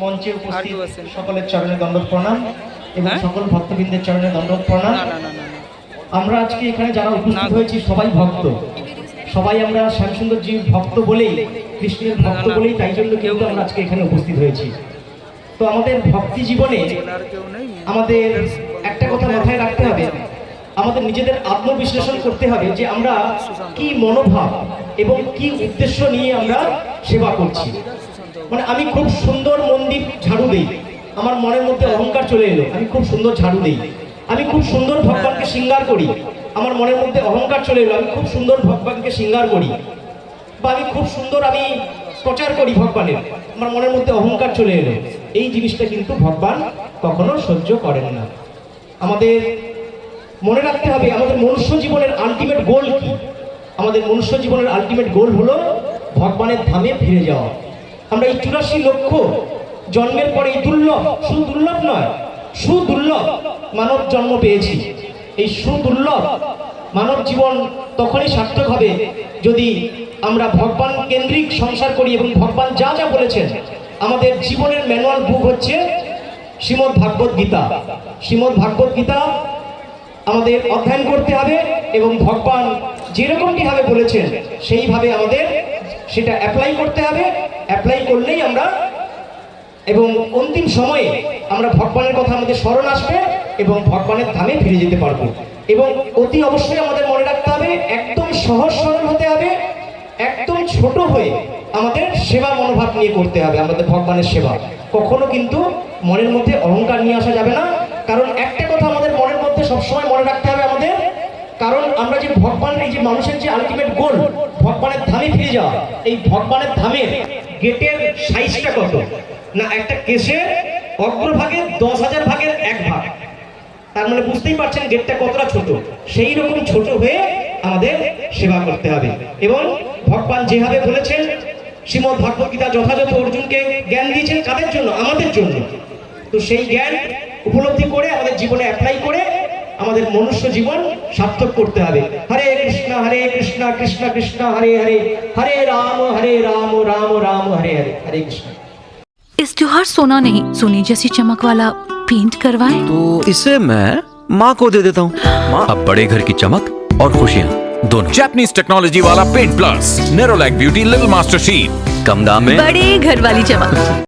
মঞ্চে উপস্থিত। সকলের চরণে দণ্ডক প্রণাম এবং হ্যাঁ? সকল ভক্তবৃন্দের চরণে দণ্ডক প্রণাম। আমরা আজকে এখানে যারা উপস্থিত হয়েছি সবাই ভক্ত। সবাই আমরা শ্যামসুন্দরজির ভক্ত বলেই কৃষ্ণের ভক্ত। বলেই তাই জন্য কিন্তু আমরা আজকে এখানে উপস্থিত হয়েছি। তো আমাদের ভক্তি জীবনে কেউ আমাদের একটা কথা মাথায় রাখতে হবে। আমাদের নিজেদের আত্মবিশ্লেষণ করতে হবে যে আমরা কি মনোভাব এবং কি উদ্দেশ্য নিয়ে আমরা সেবা করছি। মানে আমি খুব সুন্দর মন্দির ঝাড়ু দেই। আমার মনের মধ্যে অহংকার চলে এলো, আমি খুব সুন্দর ঝাড়ু দেই। আমি খুব সুন্দর ভগবানকে সিঙ্গার করি। আমার মনের মধ্যে অহংকার চলে এলো, আমি খুব সুন্দর ভগবানকে সিঙ্গার করি। বা আমি খুব সুন্দর আমি প্রচার করি ভগবানের। আমার মনের মধ্যে অহংকার চলে এলো। এই জিনিসটা কিন্তু ভগবান কখনো সহ্য করেন না। আমাদের মনে রাখতে হবে, আমাদের মনুষ্য জীবনের আলটিমেট গোল কি? আমাদের মনুষ্য জীবনের আলটিমেট গোল হলো ভগবানের ধামে ফিরে যাওয়া। আমরা এই চুরাশি লক্ষ জন্মের পরে এই দুর্লভ শুধু দুর্লভ নয়, সুদুর্লভ মানব জন্ম পেয়েছি। এই সুদুর্লভ মানব জীবন তখনই সার্থক হবে যদি আমরা ভগবান কেন্দ্রিক সংসার করি এবং ভগবান যা যা বলেছেন, আমাদের জীবনের ম্যানুয়াল বুক হচ্ছে শ্রীমদ্ ভাগবত গীতা। শ্রীমদ্ ভাগবত গীতা আমাদের অধ্যয়ন করতে হবে এবং ভগবান যেরকমটি ভাবে বলেছেন, সেইভাবে আমাদের সেটা অ্যাপ্লাই করতে হবে। অ্যাপ্লাই করলেই আমরা এবং অন্তিম সময়ে আমরা ভগবানের কথা আমাদের স্মরণ আসবে এবং ভগবানের ধামে ফিরে যেতে পারব। এবং অতি অবশ্যই আমাদের মনে রাখতে হবে, একদম সহজ সরল হতে হবে, একদম ছোট হয়ে আমাদের সেবা মনোভাব নিয়ে করতে হবে, আমাদের ভগবানের সেবা। কখনো কিন্তু মনের মধ্যে অহংকার নিয়ে আসা যাবে না, কারণ একটা কথা আমাদের মনের মধ্যে সবসময় মনে রাখতে হবে আমাদের, কারণ আমরা যে ভগবান এই যে মানুষের যে আলটিমেট গোল ভগবানের ধামে ফিরে যাওয়া, এই ভগবানের ধামের গেটের সাইজটা কত? না, একটা কেসের অগ্রভাগের দশ হাজার ভাগের এক ভাগ। তার মানে বুঝতেই পারছেন গেটটা কতটা ছোট। সেই রকম ছোট হয়ে আমাদের সেবা করতে হবে। এবং ভগবান যেভাবে বলেছেন, শ্রীমদ ভাগবত গীতা যথাযথ অর্জুনকে জ্ঞান দিয়েছেন কাদের জন্য? আমাদের জন্য। তো সেই জ্ঞান উপলব্ধি করে আমাদের জীবনে অ্যাপ্লাই করে আমাদের মনুষ্য জীবন সার্থক করতে হবে হরে কৃষ্ণ হরে কৃষ্ণ কৃষ্ণ কৃষ্ণ হরে হরে হরে রাম হরে রাম রাম রাম হরে হরে হরে কৃষ্ণ इस त्योहार सोना नहीं सोने जैसी चमक वाला पेंट करवाएं तो इसे मैं माँ को दे देता हूँ माँ अब बड़े घर की चमक और खुशियाँ दोनों जापानीज टेक्नोलॉजी वाला paint plus Nerolac beauty little master sheet कम दाम में बड़े घर वाली चमक